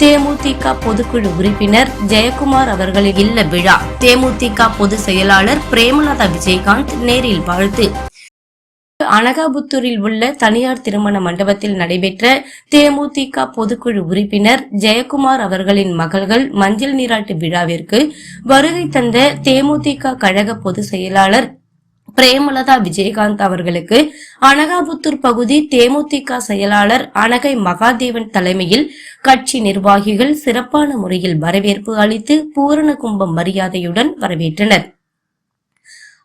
தேமுதிக பொதுக்குழு உறுப்பினர் ஜெயக்குமார் அவர்களின் இல்ல விழா. தேமுதிக பொதுச் செயலாளர் பிரேமலதா விஜயகாந்த் நேரில் வாழ்த்து. அனகாபுத்தூரில் உள்ள தனியார் திருமண மண்டபத்தில் நடைபெற்ற தேமுதிக பொதுக்குழு உறுப்பினர் ஜெயக்குமார் அவர்களின் மகள்கள் மஞ்சள் நீராட்டு விழாவிற்கு வருகை தந்த தேமுதிக கழக பொதுச் செயலாளர் பிரேமலதா விஜயகாந்த் அவர்களுக்கு அனகாபுத்தூர் பகுதி தேமுதிக செயலாளர் அனகை மகாதேவன் தலைமையில் கட்சி நிர்வாகிகள் சிறப்பான முறையில் வரவேற்பு அளித்து பூரண கும்பம் மரியாதையுடன் வரவேற்றனர்.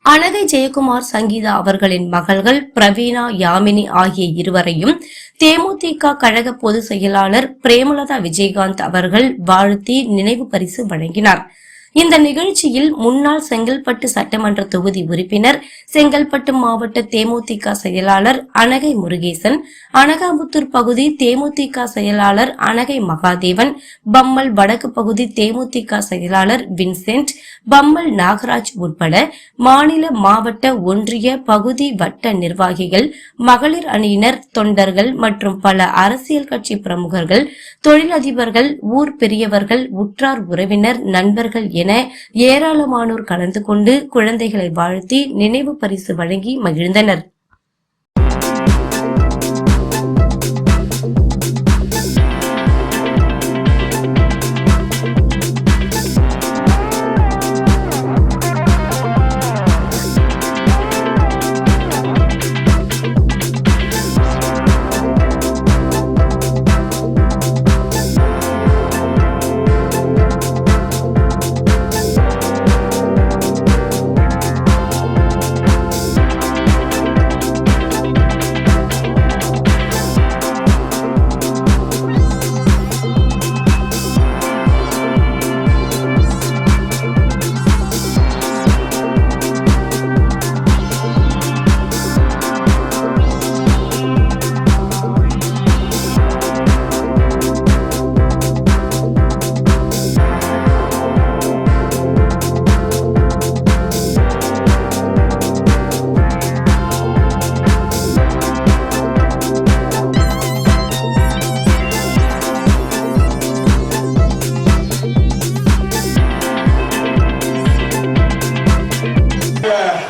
அனகை ஜெயக்குமார் சங்கீதா அவர்களின் மகள்கள் பிரவீணா யாமினி ஆகிய இருவரையும் தேமுதிக கழக பொதுச் செயலாளர் பிரேமலதா விஜயகாந்த் அவர்கள் வாழ்த்தி நினைவு பரிசு வழங்கினார். இந்த நிகழ்ச்சியில் முன்னாள் செங்கல்பட்டு சட்டமன்ற தொகுதி உறுப்பினர் செங்கல்பட்டு மாவட்ட தேமுதிக செயலாளர் அனகை முருகேசன் அனகாபுத்தூர் பகுதி தேமுதிக செயலாளர் அனகை மகாதேவன் பம்மல் வடக்கு பகுதி தேமுதிக செயலாளர் வின்சென்ட் பம்மல் நாகராஜ் உட்பட மாநில மாவட்ட ஒன்றிய பகுதி வட்ட நிர்வாகிகள் மகளிர் அணியினர் தொண்டர்கள் மற்றும் பல அரசியல் கட்சி பிரமுகர்கள் தொழிலதிபர்கள் ஊர் பெரியவர்கள் உற்றார் உறவினர் நண்பர்கள் என ஏராளமானோர் கலந்து கொண்டு குழந்தைகளை வாழ்த்தி நினைவு பரிசு வழங்கி மகிழ்ந்தனர்.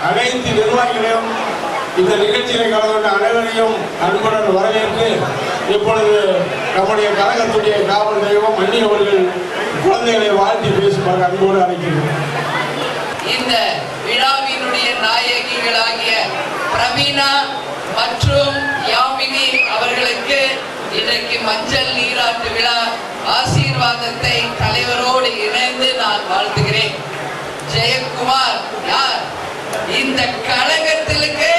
அனைத்து நிர்வாகிகளையும் இந்த நிகழ்ச்சியில் கலந்து கொண்ட அனைவரையும் அன்புடன் வரவேற்று இப்பொழுது நம்முடைய கழகத்துடைய காவல் தெய்வம் மன்னி அவர்கள் குழந்தைகளை வாழ்த்தி பேசுமாறு அன்போடு அழைக்கிறேன். இந்த விழாவினுடைய நாயகிகளாகிய பிரவீனா மற்றும் யாமினி அவர்களுக்கு இன்றைக்கு மஞ்சள் நீராட்டு விழா ஆசீர்வாதத்தை தலைவரோடு இணைந்து நான் வாழ்த்துகிறேன். ஜெயக்குமார் இந்த கழகத்திற்கு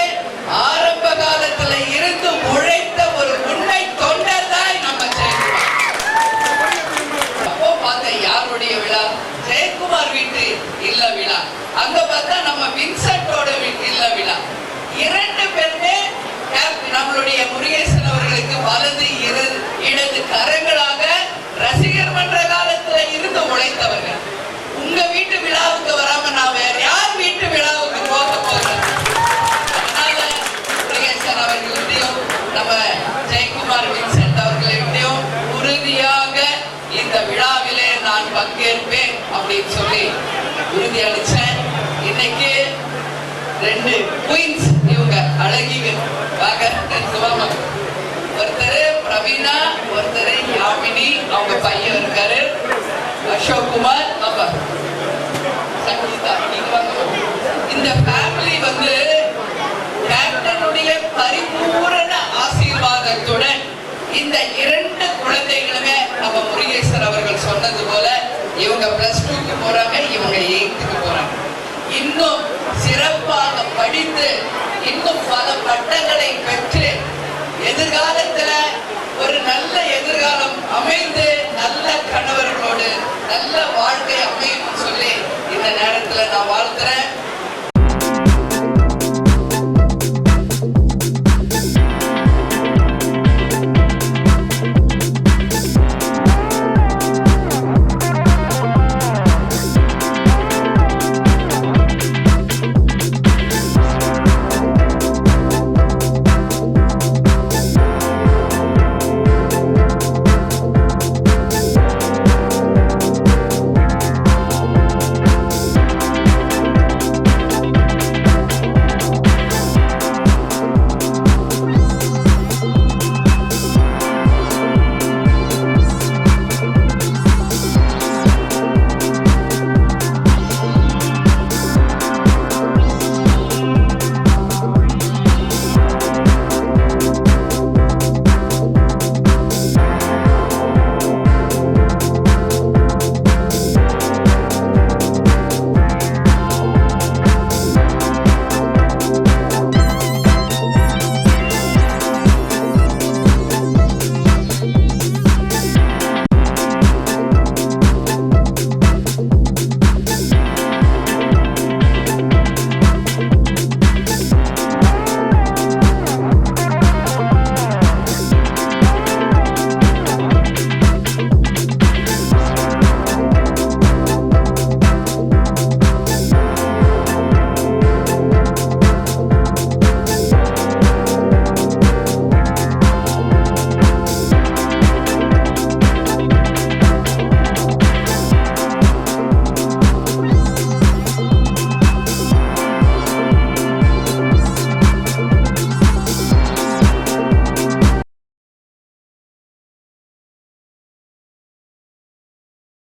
ரெண்டு குயின்ஸ் இவங்க அழகிங்க பார்க்க ஒருத்தர் பிரவீனா ஒருத்தர் யாமினி. அவங்க பையன் இருக்காரு. அசோக் குமார் ஆமா சங்கீதா நீங்க வாங்க. இந்த ஃபேமிலி வந்து கேப்டனுடைய பரிபூரண ஆசீர்வாதத்துடன் இந்த இரண்டு குழந்தைகளுமே நம்ம முருகேசர் அவர்கள் சொன்னது போல இவங்க பிளஸ் டூக்கு போறாங்க இவங்க எயித்துக்கு போறாங்க. இன்னும் படித்து இன்னும்